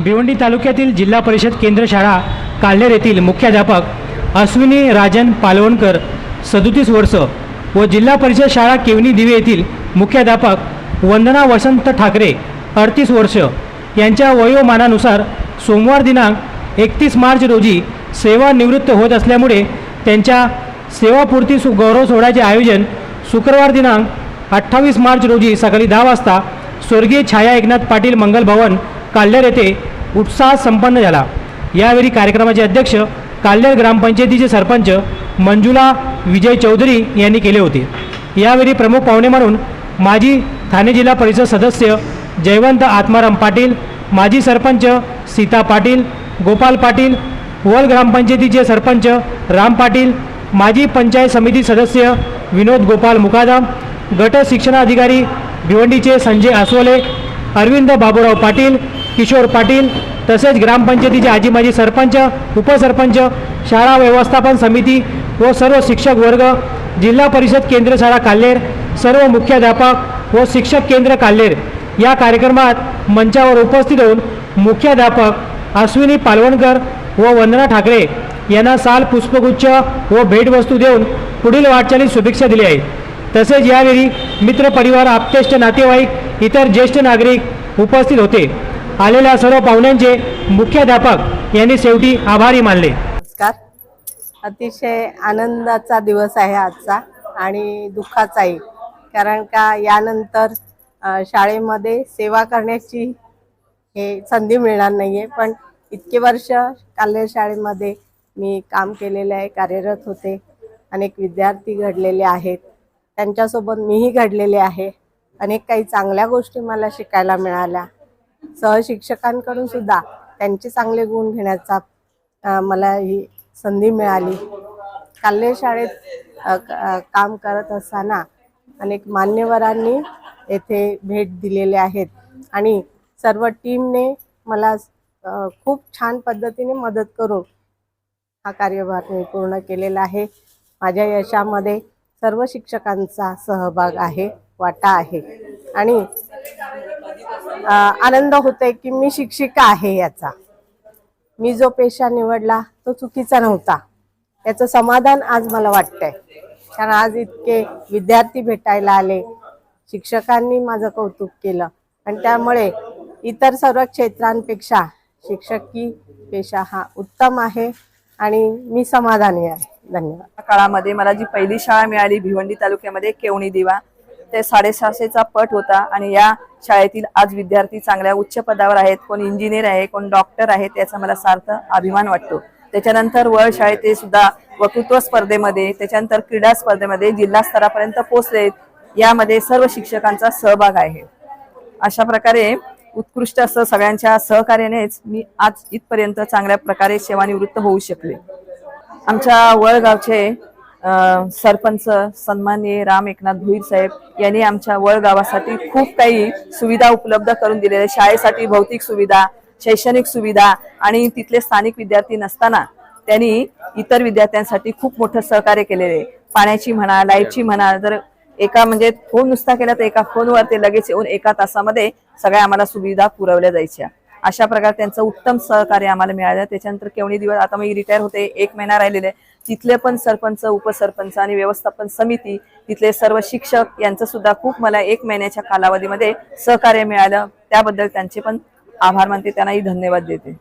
भिवंडी तालुक्यातील जिल्हा परिषद केंद्र शाळा काल्हेर येथील मुख्याध्यापक अश्विनी राजन पालवणकर सदोतीस वर्ष व जिल्हा परिषद शाळा केवनी दिवे येथील मुख्याध्यापक वंदना वसंत ठाकरे अडतीस वर्ष यांच्या वयोमानानुसार सोमवार दिनांक एकतीस मार्च रोजी सेवानिवृत्त होत असल्यामुळे त्यांच्या सेवापूर्ती सु गौरव सोहळ्याचे आयोजन शुक्रवार दिनांक अठ्ठावीस मार्च रोजी सकाळी दहा वाजता स्वर्गीय छाया एकनाथ पाटील मंगल भवन काल्हेर येथे उत्साहात संपन्न झाला. यावेळी कार्यक्रमाचे अध्यक्ष काल्हेर ग्रामपंचायतीचे सरपंच मंजुला विजय चौधरी यांनी केले होते. यावेळी प्रमुख पाहुणे म्हणून माजी ठाणे जिल्हा परिषद सदस्य जयवंत आत्माराम पाटील माजी सरपंच सीता पाटील गोपाल पाटील वल ग्रामपंचायतीचे सरपंच राम पाटील माजी पंचायत समिती सदस्य विनोद गोपाल मुकादम गट शिक्षणाधिकारी भिवंडीचे संजय आसोले अरविंद बाबूराव पाटील किशोर पाटील तसेच ग्रामपंचायतीचे आजी माजी सरपंच उपसरपंच शाळा व्यवस्थापन समिती व सर्व शिक्षक वर्ग जिल्हा परिषद केंद्र शाळा काल्हेर सर्व मुख्याध्यापक व शिक्षक केंद्र काल्हेर या कार्यक्रमात मंचावर उपस्थित होऊन मुख्याध्यापक अश्विनी पालवणकर व वंदना ठाकरे यांना साल पुष्पगुच्छ व भेटवस्तू देऊन पुढील वाटचालीत शुभेच्छा दिल्या आहेत. तसेच यावेळी मित्रपरिवार आप्तेष्ट नातेवाईक इतर ज्येष्ठ नागरिक उपस्थित होते. आलेल्या सर्व पाहुण्यांचे मुख्याध्यापक यांनी शेवटी आभारी मानले. नमस्कार. अतिशय आनंदाचा दिवस आहे आजचा आणि दुःखाचाही कारण का यानंतर शाळेमध्ये सेवा करण्याची हे संधी मिळणार नाही आहे पण इतके वर्ष काल्य शाळेमध्ये मी काम केलेले आहे कार्यरत होते. अनेक विद्यार्थी घडलेले आहेत. त्यांच्यासोबत मीही घडलेले आहे. अनेक काही चांगल्या गोष्टी मला शिकायला मिळाल्या. सहशिक्षकांकडून सुद्धा त्यांचे चांगले गुण घेण्याचा मला ही संधी मिळाली. काल्हे शाळेत काम करत असताना अनेक मान्यवरांनी येथे भेट दिलेले आहेत आणि सर्व टीमने मला खूप छान पद्धतीने मदत करून हा कार्यभार मी पूर्ण केलेला आहे. माझ्या यशामध्ये सर्व शिक्षकांचा सहभाग आहे वाटा आहे. आणि आनंद होतोय की मी शिक्षिका आहे याचा. मी जो पेशा निवडला तो चुकीचा नव्हता. याचं समाधान आज मला वाटतंय. कारण आज इतके विद्यार्थी भेटायला आले. शिक्षकांनी माझं कौतुक केलं. आणि त्यामुळे इतर सर्व क्षेत्रांपेक्षा शिक्षकी पेशा हा उत्तम आहे आणि मी समाधानी आहे. धन्यवाद. काळामध्ये मला जी पहिली शाळा मिळाली भिवंडी तालुक्यामध्ये केवणी दिवा ते साडेसहाशेचा पट होता आणि या शाळेतील आज विद्यार्थी चांगल्या उच्च पदावर आहेत कोण इंजिनियर आहे कोण डॉक्टर आहे त्याचा मला सार्थ अभिमान वाटतो. त्याच्यानंतर वळ शाळेत ते सुद्धा वक्तृत्व स्पर्धेमध्ये त्याच्यानंतर क्रीडा स्पर्धेमध्ये जिल्हा स्तरापर्यंत पोहोचले. यामध्ये सर्व शिक्षकांचा सहभाग आहे. अशा प्रकारे उत्कृष्ट असं सगळ्यांच्या सहकार्यानेच मी आज इथपर्यंत चांगल्या प्रकारे सेवानिवृत्त होऊ शकले. आमच्या वळगावचे सरपंच सन्माननीय राम एकनाथ भुईर साहेब यांनी आमच्या वळगावासाठी खूप काही सुविधा उपलब्ध करून दिलेल्या शाळेसाठी भौतिक सुविधा शैक्षणिक सुविधा आणि तिथले स्थानिक विद्यार्थी नसताना त्यांनी इतर विद्यार्थ्यांसाठी खूप मोठं सहकार्य केलेले आहे. पाण्याची म्हणा लाईटची म्हणा जर एका म्हणजे फोन नुसता केला तर एका फोनवर ते लगेच येऊन एका तासामध्ये सगळ्या आम्हाला सुविधा पुरवल्या जायच्या. अशा प्रकारे त्यांचं उत्तम सहकार्य आम्हाला मिळालं. त्याच्यानंतर केवणी दिवस आता मी रिटायर होते एक महिना राहिलेले आहे. तिथले पण सरपंच उपसरपंच आणि व्यवस्थापन समिती तिथले सर्व शिक्षक यांचं सुद्धा खूप मला एक महिन्याच्या कालावधीमध्ये सहकार्य मिळालं. त्याबद्दल त्यांचे पण आभार मानते. त्यांनाही धन्यवाद देते.